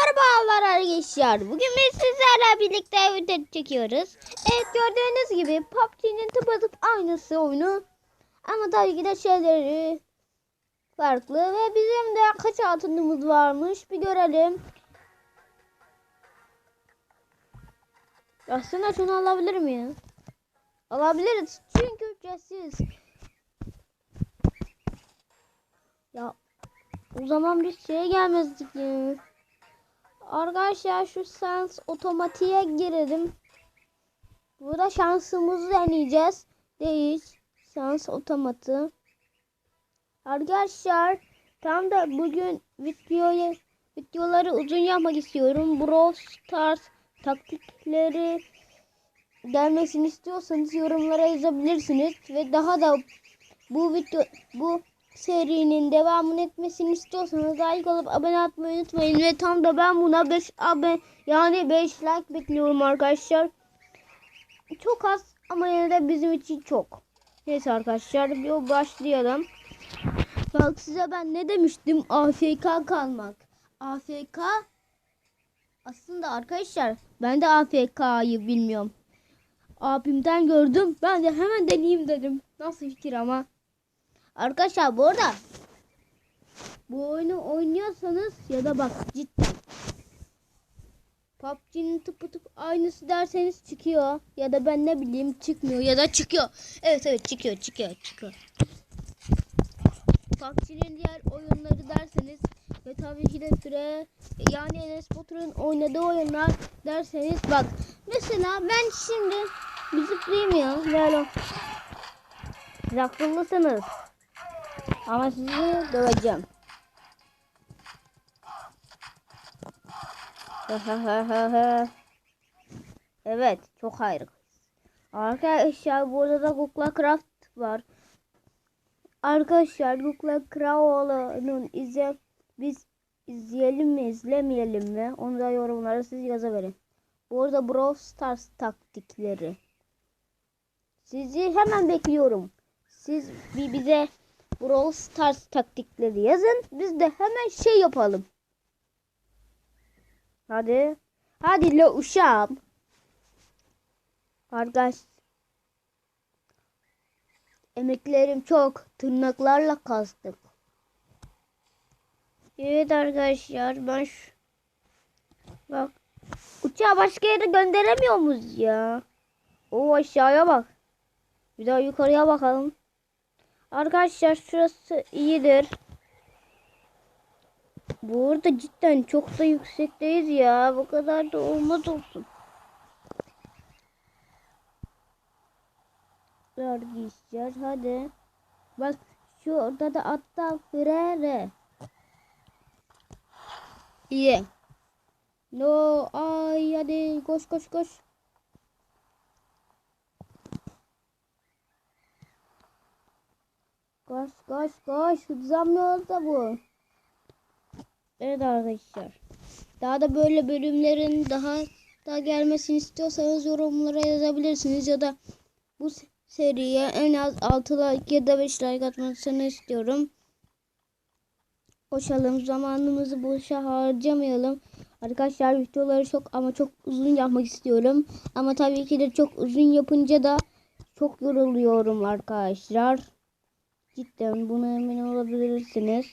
Merhabalar arkadaşlar. Bugün biz sizlerle birlikte video çekiyoruz. Evet gördüğünüz gibi PUBG'nin tıpatıp aynısı oyunu. Ama tabii ki de şeyleri farklı. Ve bizim de kaç altınımız varmış bir görelim. Aslında şunu alabilir miyiz? Alabiliriz çünkü ücretsiz. Ya o zaman biz şeye gelmezdik ya. Arkadaşlar şu sans otomatiğe girelim. Burada şansımızı deneyeceğiz. Değil. Sans otomatı. Arkadaşlar tam da bugün videoyu videoları uzun yapmak istiyorum. Brawl Stars taktikleri gelmesini istiyorsanız yorumlara yazabilirsiniz ve daha da bu video bu serinin devamını etmesini istiyorsanız like olup abone olmayı unutmayın ve tam da ben buna 5 abone yani 5 like bekliyorum arkadaşlar. Çok az ama yine de bizim için çok. Neyse arkadaşlar bir başlayalım. Bak size ben ne demiştim? AFK kalmak. AFK aslında arkadaşlar ben de AFK'yı bilmiyorum. Abimden gördüm. Ben de hemen deneyeyim dedim. Nasıl fikir ama. Arkadaşlar bu arada bu oyunu oynuyorsanız ya da bak cidden PUBG'nin tıpı tıp aynısı derseniz çıkıyor ya da ben ne bileyim çıkmıyor ya da çıkıyor. Evet evet çıkıyor çıkıyor çıkıyor. PUBG'nin diğer oyunları derseniz ve tabii ki de süre yani Enes Batur'un oynadığı oyunlar derseniz bak mesela ben şimdi bir zıplayayım ya böyle siz akıllısınız. Ama sizi döveceğim. evet, çok harika. Arkadaşlar burada da Google Craft var. Arkadaşlar Google Craft'ın izle biz izleyelim mi izlemeyelim mi? Onu da yorumlara siz yazıverin. Bu arada Brawl Stars taktikleri. Sizi hemen bekliyorum. Siz bir bize Brawl Stars taktikleri yazın. Biz de hemen şey yapalım. Hadi. Hadi lo uşağım. Arkadaş. Emeklerim çok. Tırnaklarla kazdık. Evet arkadaşlar ben şu... Bak. Uçağı başka yere gönderemiyor muyuz ya? O aşağıya bak. Bir daha yukarıya bakalım. Arkadaşlar şurası iyidir. Bu arada cidden çok da yüksekteyiz ya. Bu kadar da olmaz olsun. Arkadaşlar hadi. Bak şurada da atta frere. İyi. No ay hadi koş koş koş. Koş koş koş. Hızlanmıyor da bu. Evet arkadaşlar. Daha da böyle bölümlerin daha daha gelmesini istiyorsanız yorumlara yazabilirsiniz ya da bu seriye en az 6 like ya da 5 like atmasını istiyorum. Koşalım zamanımızı boşa harcamayalım. Arkadaşlar videoları çok ama çok uzun yapmak istiyorum. Ama tabii ki de çok uzun yapınca da çok yoruluyorum arkadaşlar. Cidden buna emin olabilirsiniz.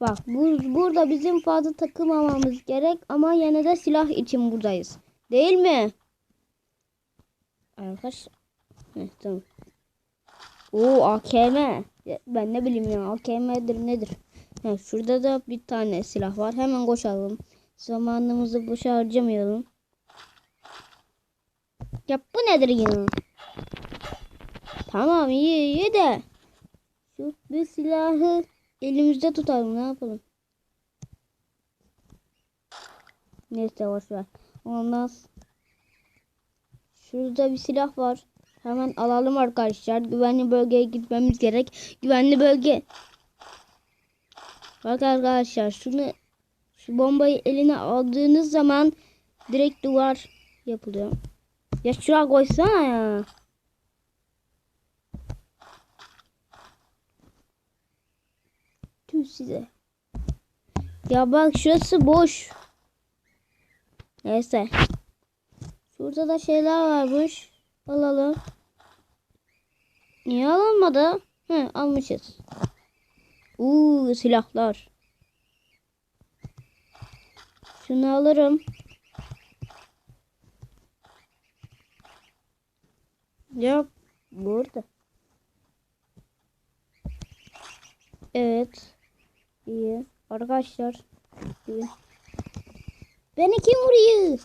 Bak bu, burada bizim fazla takılmamamız gerek ama yine de silah için buradayız. Değil mi? Arkadaşlar. Heh, tamam. Oo AKM. Ben ne bileyim ya AKM'dir nedir? Heh, şurada da bir tane silah var. Hemen koşalım. Zamanımızı boşa harcamayalım. Ya bu nedir ya? Tamam iyi iyi de. Şu bir silahı elimizde tutalım ne yapalım. Neyse boş ver. Olmaz. Şurada bir silah var. Hemen alalım arkadaşlar. Güvenli bölgeye gitmemiz gerek. Güvenli bölge. Bak arkadaşlar şunu şu bombayı eline aldığınız zaman direkt duvar yapılıyor. Ya şuraya koysana ya. Tüm size. Ya bak şurası boş. Neyse. Şurada da şeyler varmış. Alalım. Niye alınmadı? He almışız. Uuu silahlar. Şunu alırım. Yok. Burada. Evet. İyi. Arkadaşlar. İyi. Beni kim vuruyor?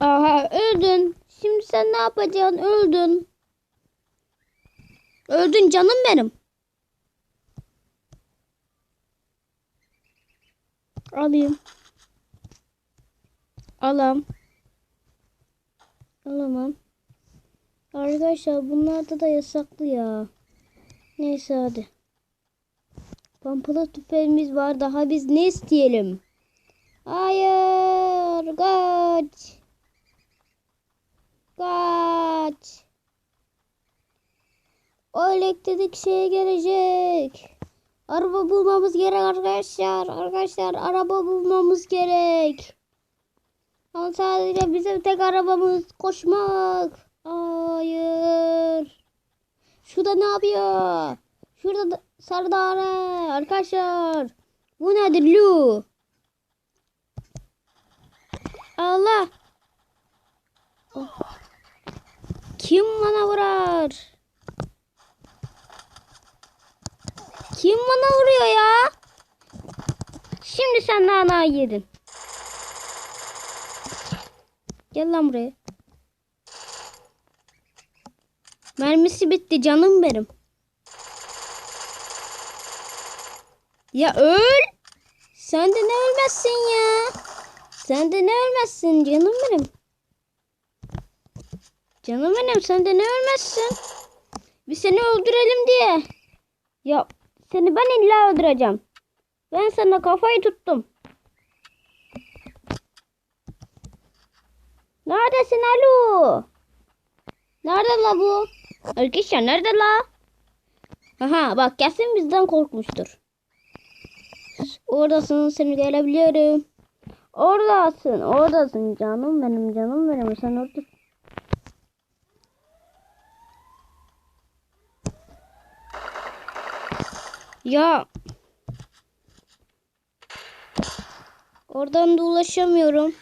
Aha öldün. Şimdi sen ne yapacaksın? Öldün. Öldün canım benim. Alayım. Alam. Alamam. Arkadaşlar bunlarda da yasaklı ya. Neyse hadi. Pompalı tüfeğimiz var. Daha biz ne isteyelim? Hayır. Kaç. Kaç. O elektrik şeye gelecek. Araba bulmamız gerek arkadaşlar. Arkadaşlar araba bulmamız gerek. Ama sadece bizim tek arabamız koşmak. Hayır. Şurada ne yapıyor? Şurada da. Arkadaşlar. Bu nedir Lu? Allah. Oh. Kim bana vurar? Kim bana vuruyor ya? Şimdi sen nana yedin. Gel lan buraya. Mermisi bitti canım benim. Ya öl. Sen de ne ölmezsin ya. Sen de ne ölmezsin canım benim. Canım benim sen de ne ölmezsin. Bir seni öldürelim diye. Ya seni ben illa öldüreceğim. Ben sana kafayı tuttum. Neredesin Alu? Nerede la bu? Arkadaşlar nerede la? Aha bak kesin bizden korkmuştur. Oradasın seni gelebiliyorum. Oradasın oradasın canım benim canım benim sen orada. Ya Oradan da ulaşamıyorum.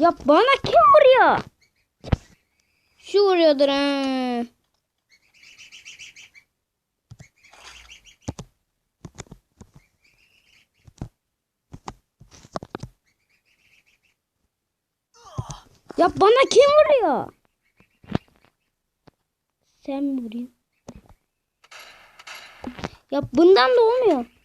Ya bana kim vuruyor? Şu vuruyordur ha. Ya bana kim vuruyor? Sen mi vuruyorsun? Ya bundan da olmuyor.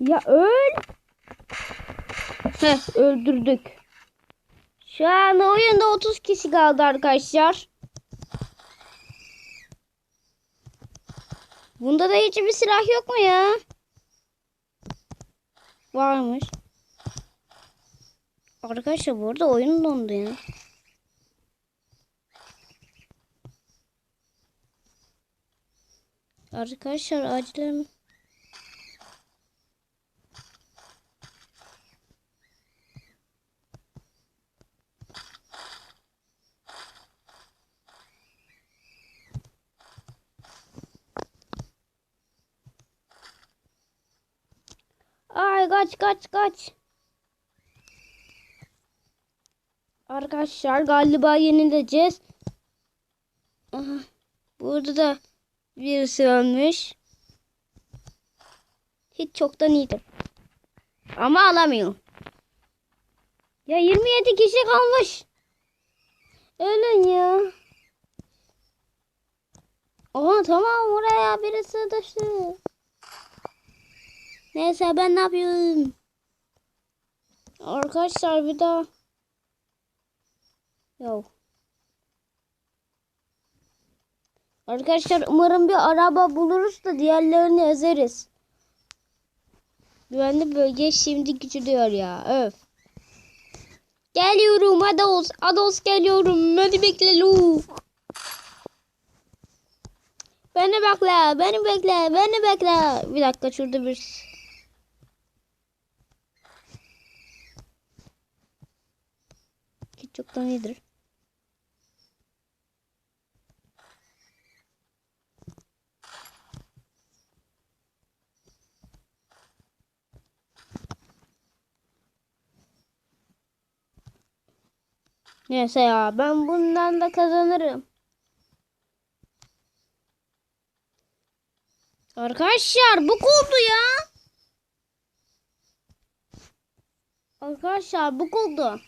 Ya öl. Heh öldürdük. Şu an oyunda 30 kişi kaldı arkadaşlar. Bunda da hiçbir silah yok mu ya? Varmış. Arkadaşlar burada oyun dondu ya. Arkadaşlar acilen Ay kaç kaç kaç. Arkadaşlar galiba yenileceğiz. Aha, burada da birisi ölmüş. Hiç çoktan iyiydi. Ama alamıyor. Ya 27 kişi kalmış. Ölün ya. Oha tamam oraya birisi düştü. Neyse ben ne yapıyorum? Arkadaşlar bir daha. Yok. Arkadaşlar umarım bir araba buluruz da diğerlerini ezeriz. Güvenli bölge şimdi küçülüyor ya. Öf. Geliyorum Ados. Ados geliyorum. Beni bekle Luke. Beni bekle. Beni bekle. Beni bekle. Bir dakika şurada bir... çoktan iyidir. Neyse ya ben bundan da kazanırım. Arkadaşlar bu oldu ya. Arkadaşlar bu oldu.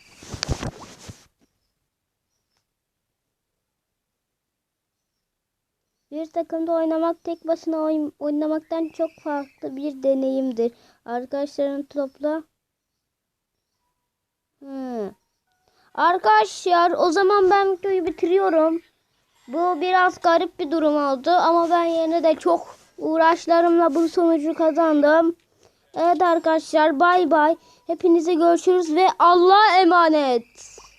Bir takımda oynamak tek başına oyn- oynamaktan çok farklı bir deneyimdir. Arkadaşların topla. Hı. Arkadaşlar o zaman ben videoyu bitiriyorum. Bu biraz garip bir durum oldu ama ben yine de çok uğraşlarımla bu sonucu kazandım. Evet arkadaşlar bay bay. Hepinize görüşürüz ve Allah'a emanet.